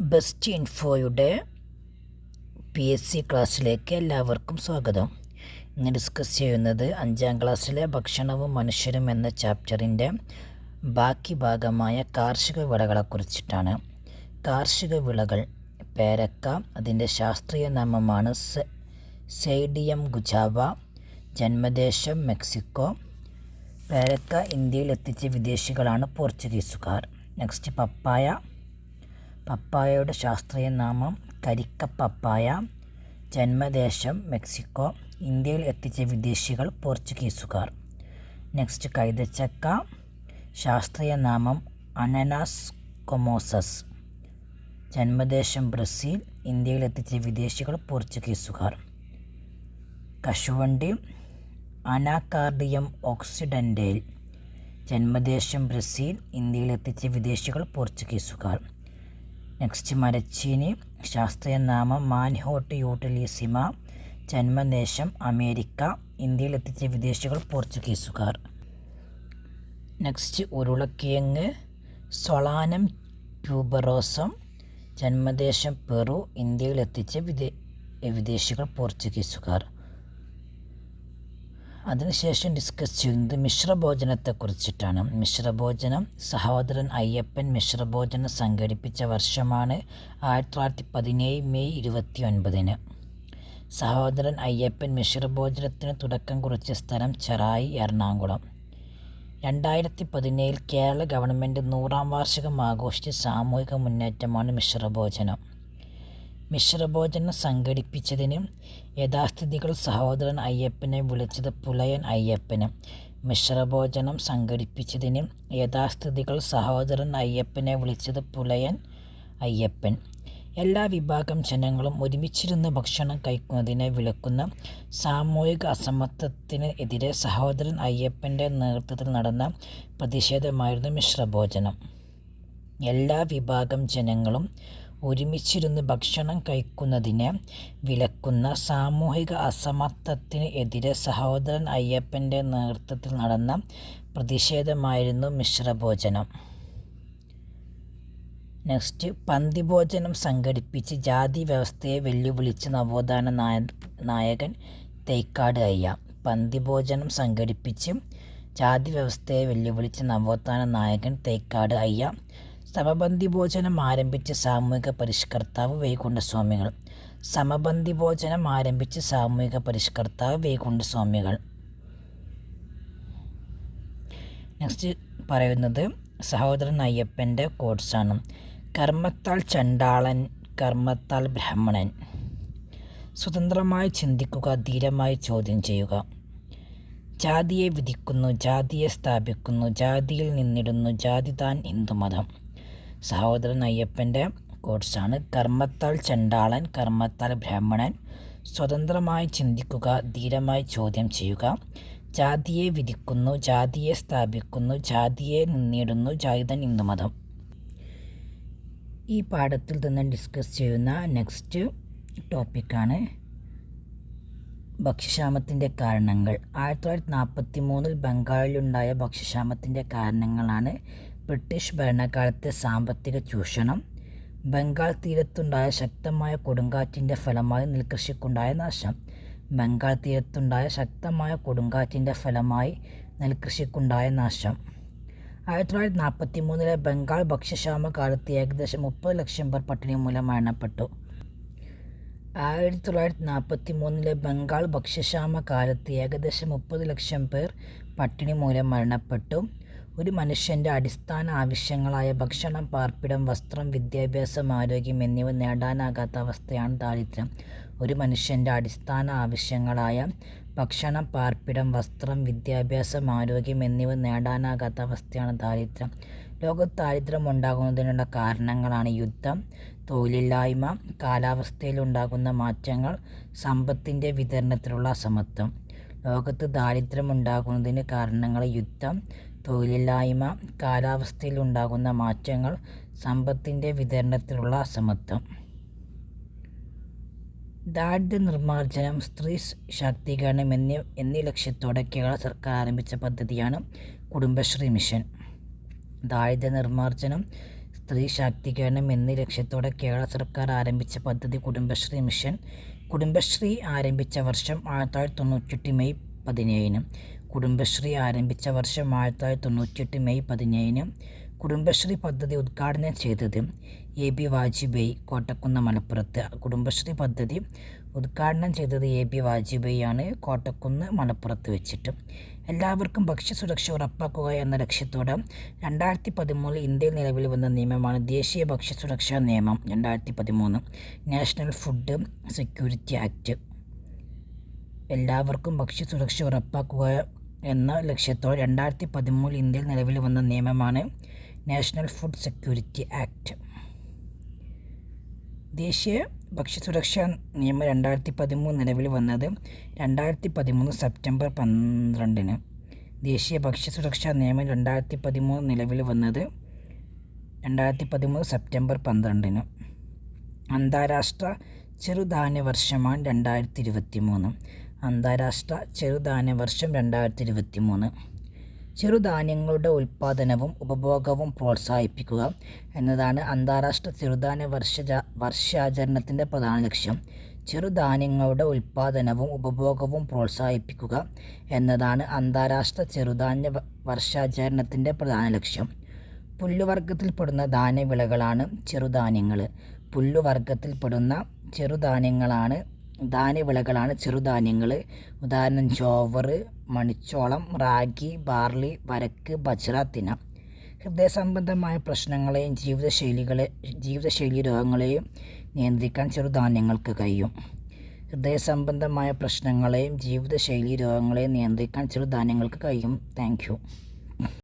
Best ഇൻഫോയുടെ P S C ക്ലാസ്സിലേക്ക് എല്ലാവർക്കും സ്വാഗതം. ഇന്ന് ഡിസ്കസ് ചെയ്യുന്നത് അഞ്ചാം ക്ലാസ്സിലെ ഭക്ഷണവും മനുഷ്യരും എന്ന ചാപ്റ്ററിന്റെ ബാക്കി ഭാഗമായ കാർഷിക വിളകളെക്കുറിച്ചിട്ടാണ്. കാർഷിക വിളകൾ പേരക്ക അതിന്റെ ശാസ്ത്രീയ നാമമാണ് സെയ്ഡിയം ഗുജാവ ജന്മദേശം മെക്സിക്കോ പേരക്ക ഇന്ത്യയിൽ എത്തിച്ച വിദേശികളാണ് പോർച്ചുഗീസുകാർ. നെക്സ്റ്റ് പപ്പായ പപ്പായയുടെ ശാസ്ത്രീയ നാമം കരിക്ക പപ്പായ ജന്മദേശം മെക്സിക്കോ. ഇന്ത്യയിൽ എത്തിച്ച വിദേശികൾ പോർച്ചുഗീസുകാർ. നെക്സ്റ്റ് കൈതച്ചക്ക. ശാസ്ത്രീയ നാമം അനനാസ് കൊമോസസ്. ജന്മദേശം ബ്രസീൽ. ഇന്ത്യയിൽ എത്തിച്ച വിദേശികൾ പോർച്ചുഗീസുകാർ. കശുവണ്ടി. അനാകാർഡിയം ഓക്സിഡന്റേൽ ജന്മദേശം ബ്രസീൽ. ഇന്ത്യയിൽ എത്തിച്ച വിദേശികൾ പോർച്ചുഗീസുകാർ. നെക്സ്റ്റ് മരച്ചീനി ശാസ്ത്രീയ നാമം മാൻഹോട്ട് യൂട്ടിലിസിമ ജന്മദേശം അമേരിക്ക ഇന്ത്യയിൽ എത്തിച്ച വിദേശികൾ പോർച്ചുഗീസുകാർ. നെക്സ്റ്റ് ഉരുളക്കിഴങ്ങ് സൊളാനം ട്യൂബറോസം ജന്മദേശം പെറു ഇന്ത്യയിൽ എത്തിച്ച വിദേ വിദേശികൾ പോർച്ചുഗീസുകാർ. അതിനുശേഷം ഡിസ്കസ് ചെയ്യുന്നത് മിശ്രഭോജനത്തെക്കുറിച്ചിട്ടാണ്. മിശ്രഭോജനം സഹോദരൻ അയ്യപ്പൻ മിശ്രഭോജനം സംഘടിപ്പിച്ച വർഷമാണ് ആയിരത്തി തൊള്ളായിരത്തി പതിനേഴ് മെയ് ഇരുപത്തി ഒൻപതിന് സഹോദരൻ അയ്യപ്പൻ മിശ്രഭോജനത്തിന് തുടക്കം കുറിച്ച സ്ഥലം ചെറായി എറണാകുളം. രണ്ടായിരത്തി പതിനേഴിൽ കേരള ഗവൺമെന്റ് നൂറാം വാർഷികം ആഘോഷിച്ച സാമൂഹിക മുന്നേറ്റമാണ് മിശ്രഭോജനം. മിശ്രഭോജനം സംഘടിപ്പിച്ചതിന് യഥാസ്ഥിതികൾ സഹോദരൻ അയ്യപ്പനെ വിളിച്ചത് പുലയൻ അയ്യപ്പന്. മിശ്രഭോജനം സംഘടിപ്പിച്ചതിന് യഥാസ്ഥിതികൾ സഹോദരൻ അയ്യപ്പനെ വിളിച്ചത് പുലയൻ അയ്യപ്പൻ. എല്ലാ വിഭാഗം ജനങ്ങളും ഒരുമിച്ചിരുന്ന് ഭക്ഷണം കഴിക്കുന്നതിനെ വിലക്കുന്ന സാമൂഹിക അസമത്വത്തിന് എതിരെ സഹോദരൻ അയ്യപ്പന്റെ നേതൃത്വത്തിൽ നടന്ന പ്രതിഷേധമായിരുന്നു മിശ്രഭോജനം. എല്ലാ വിഭാഗം ജനങ്ങളും ഒരുമിച്ചിരുന്ന് ഭക്ഷണം കഴിക്കുന്നതിനെ വിലക്കുന്ന സാമൂഹിക അസമത്വത്തിന് എതിരെ സഹോദരൻ അയ്യപ്പന്റെ നേതൃത്വത്തിൽ നടന്ന പ്രതിഷേധമായിരുന്നു മിശ്രഭോജനം. നെക്സ്റ്റ് പന്തിഭോജനം സംഘടിപ്പിച്ച് ജാതി വ്യവസ്ഥയെ വെല്ലുവിളിച്ച് നവോത്ഥാന നായ നായകൻ തേക്കാട് അയ്യ. പന്തിഭോജനം സംഘടിപ്പിച്ച് ജാതി വ്യവസ്ഥയെ വെല്ലുവിളിച്ച് നവോത്ഥാന നായകൻ തേക്കാട് അയ്യ. സമപന്തി ഭോജനം ആരംഭിച്ച സാമൂഹിക പരിഷ്കർത്താവ് വൈകുണ്ഠസ്വാമികൾ. സമബന്ധി ഭോജനം ആരംഭിച്ച സാമൂഹിക പരിഷ്കർത്താവ് വൈകുണ്ഠസ്വാമികൾ. നെക്സ്റ്റ് പറയുന്നത് സഹോദരൻ അയ്യപ്പന്റെ കോഴ്സാണ് കർമ്മത്താൽ ചണ്ടാളൻ കർമ്മത്താൽ ബ്രാഹ്മണൻ. സ്വതന്ത്രമായി ചിന്തിക്കുക ധീരമായി ചോദ്യം ചെയ്യുക. ജാതിയെ വിധിക്കുന്നു ജാതിയെ സ്ഥാപിക്കുന്നു ജാതിയിൽ നിന്നിടുന്നു ജാതി താൻ ഹിന്ദുമതം. സഹോദരൻ അയ്യപ്പന്റെ കോഡ്സാണ് കർമ്മത്താൽ ചണ്ടാളൻ കർമ്മത്താൽ ബ്രാഹ്മണൻ സ്വതന്ത്രമായി ചിന്തിക്കുക ധീരമായി ചോദ്യം ചെയ്യുക. ജാതിയെ വിധിക്കുന്നു ജാതിയെ സ്ഥാപിക്കുന്നു ജാതിയെ നിന്നിടുന്നു ജാതിതൻ ഹിന്ദുമതം. ഈ പാഠത്തിൽ നിന്ന് ഡിസ്കസ് ചെയ്യുന്ന നെക്സ്റ്റ് ടോപ്പിക്കാണ് ഭക്ഷ്യക്ഷാമത്തിന്റെ കാരണങ്ങൾ. ആയിരത്തി തൊള്ളായിരത്തി നാൽപ്പത്തി മൂന്നിൽ ബംഗാളിലുണ്ടായ ഭക്ഷ്യക്ഷാമത്തിന്റെ കാരണങ്ങളാണ് ബ്രിട്ടീഷ് ഭരണകാലത്തെ സാമ്പത്തിക ചൂഷണം ബംഗാൾ തീരത്തുണ്ടായ ശക്തമായ കൊടുങ്കാറ്റിന്റെ ഫലമായി നെൽകൃഷിക്കുണ്ടായ നാശം ബംഗാൾ തീരത്തുണ്ടായ ശക്തമായ കൊടുങ്കാറ്റിന്റെ ഫലമായി നെൽകൃഷിക്കുണ്ടായ നാശം. ആയിരത്തി തൊള്ളായിരത്തി നാൽപ്പത്തി മൂന്നിലെ ബംഗാൾ ഭക്ഷ്യക്ഷാമ കാലത്ത് ഏകദേശം മുപ്പത് ലക്ഷം പേർ പട്ടിണി മൂലം മരണപ്പെട്ടു. ആയിരത്തി തൊള്ളായിരത്തി നാൽപ്പത്തി മൂന്നിലെ ബംഗാൾ ഭക്ഷ്യക്ഷാമ കാലത്ത് ഏകദേശം മുപ്പത് ലക്ഷം പേർ പട്ടിണി മൂലം മരണപ്പെട്ടു. ഒരു മനുഷ്യന്റെ അടിസ്ഥാന ആവശ്യങ്ങളായ ഭക്ഷണം പാർപ്പിടം വസ്ത്രം വിദ്യാഭ്യാസം ആരോഗ്യം എന്നിവ നേടാനാകാത്ത അവസ്ഥയാണ് ദാരിദ്ര്യം. ഒരു മനുഷ്യന്റെ അടിസ്ഥാന ആവശ്യങ്ങളായ ഭക്ഷണം പാർപ്പിടം വസ്ത്രം വിദ്യാഭ്യാസം ആരോഗ്യം എന്നിവ നേടാനാകാത്ത അവസ്ഥയാണ് ദാരിദ്ര്യം. ലോകത്ത് ദാരിദ്ര്യം ഉണ്ടാകുന്നതിനുള്ള കാരണങ്ങളാണ് യുദ്ധം തൊഴിലില്ലായ്മ കാലാവസ്ഥയിലുണ്ടാകുന്ന മാറ്റങ്ങൾ സമ്പത്തിന്റെ വിതരണത്തിലുള്ള അസമത്വം. ലോകത്ത് ദാരിദ്ര്യം ഉണ്ടാകുന്നതിന് കാരണങ്ങൾ യുദ്ധം തൊഴിലില്ലായ്മ കാലാവസ്ഥയിലുണ്ടാകുന്ന മാറ്റങ്ങൾ സമ്പത്തിന്റെ വിതരണത്തിലുള്ള അസമത്വം. ദാരിദ്ര്യ നിർമ്മാർജനം സ്ത്രീ ശാക്തീകരണം എന്നീ എന്നീ ലക്ഷ്യത്തോടെ കേരള സർക്കാർ ആരംഭിച്ച പദ്ധതിയാണ് കുടുംബശ്രീ മിഷൻ. ദാരിദ്ര്യ നിർമ്മാർജനം സ്ത്രീ ശാക്തീകരണം എന്നീ ലക്ഷ്യത്തോടെ കേരള സർക്കാർ ആരംഭിച്ച പദ്ധതി കുടുംബശ്രീ മിഷൻ. കുടുംബശ്രീ ആരംഭിച്ച വർഷം ആയിരത്തി തൊള്ളായിരത്തി തൊണ്ണൂറ്റെട്ട് മെയ് പതിനേഴിന് കുടുംബശ്രീ ആരംഭിച്ച വർഷം ആയിരത്തി തൊള്ളായിരത്തി തൊണ്ണൂറ്റിയെട്ട് മെയ് പതിനേഴിന് കുടുംബശ്രീ പദ്ധതി ഉദ്ഘാടനം ചെയ്തത് എ ബി വാജ്പേയി കോട്ടക്കുന്ന് മലപ്പുറത്ത്. കുടുംബശ്രീ പദ്ധതി ഉദ്ഘാടനം ചെയ്തത് എ ബി വാജ്പേയി ആണ് കോട്ടക്കുന്ന് മലപ്പുറത്ത് വെച്ചിട്ട്. എല്ലാവർക്കും ഭക്ഷ്യസുരക്ഷ ഉറപ്പാക്കുക എന്ന ലക്ഷ്യത്തോടെ രണ്ടായിരത്തി പതിമൂന്നിൽ ഇന്ത്യയിൽ നിലവിൽ വന്ന നിയമമാണ് ദേശീയ ഭക്ഷ്യസുരക്ഷാ നിയമം രണ്ടായിരത്തി പതിമൂന്ന് നാഷണൽ ഫുഡ് സെക്യൂരിറ്റി ആക്ട്. എല്ലാവർക്കും ഭക്ഷ്യസുരക്ഷ ഉറപ്പാക്കുക എന്ന ലക്ഷ്യത്തോടെ രണ്ടായിരത്തി പതിമൂന്നിൽ ഇന്ത്യയിൽ നിലവിൽ വന്ന നിയമമാണ് നാഷണൽ ഫുഡ് സെക്യൂരിറ്റി ആക്ട്. ദേശീയ ഭക്ഷ്യസുരക്ഷാ നിയമം രണ്ടായിരത്തി പതിമൂന്ന് നിലവിൽ വന്നത് രണ്ടായിരത്തി പതിമൂന്ന് സെപ്റ്റംബർ പന്ത്രണ്ടിന്. ദേശീയ ഭക്ഷ്യസുരക്ഷാ നിയമം രണ്ടായിരത്തി പതിമൂന്ന് നിലവിൽ വന്നത് രണ്ടായിരത്തി പതിമൂന്ന് സെപ്റ്റംബർ പന്ത്രണ്ടിന്. അന്താരാഷ്ട്ര ചെറുധാന്യ വർഷമാണ് രണ്ടായിരത്തി ഇരുപത്തി മൂന്ന് അന്താരാഷ്ട്ര ചെറുധാന്യ വർഷം രണ്ടായിരത്തി ഇരുപത്തി മൂന്ന് ചെറുധാന്യങ്ങളുടെ ഉൽപ്പാദനവും ഉപഭോഗവും പ്രോത്സാഹിപ്പിക്കുക എന്നതാണ് അന്താരാഷ്ട്ര ചെറുധാന്യ വർഷ വർഷാചരണത്തിന്റെ പ്രധാന ലക്ഷ്യം. ചെറുധാന്യങ്ങളുടെ ഉൽപ്പാദനവും ഉപഭോഗവും പ്രോത്സാഹിപ്പിക്കുക എന്നതാണ് അന്താരാഷ്ട്ര ചെറുധാന്യ വർഷാചരണത്തിന്റെ പ്രധാന ലക്ഷ്യം. പുല്ലുവർഗത്തിൽപ്പെടുന്ന ധാന്യവിളകളാണ് ചെറുധാന്യങ്ങൾ. പുല്ലുവർഗത്തിൽപ്പെടുന്ന ചെറുധാന്യങ്ങളാണ് ധാന്യവിളകളാണ് ചെറുധാന്യങ്ങൾ. ഉദാഹരണം ജോവർ മണിച്ചോളം റാഗി ബാർലി വരക്ക് ബജ്ര തിന. ഹൃദയ സംബന്ധമായ പ്രശ്നങ്ങളെയും ജീവിതശൈലികളെ ജീവിതശൈലി രോഗങ്ങളെയും നിയന്ത്രിക്കാൻ ചെറുധാന്യങ്ങൾക്ക് കഴിയും. ഹൃദയ സംബന്ധമായ പ്രശ്നങ്ങളെയും ജീവിതശൈലി രോഗങ്ങളെയും നിയന്ത്രിക്കാൻ ചെറുധാന്യങ്ങൾക്ക് കഴിയും. താങ്ക്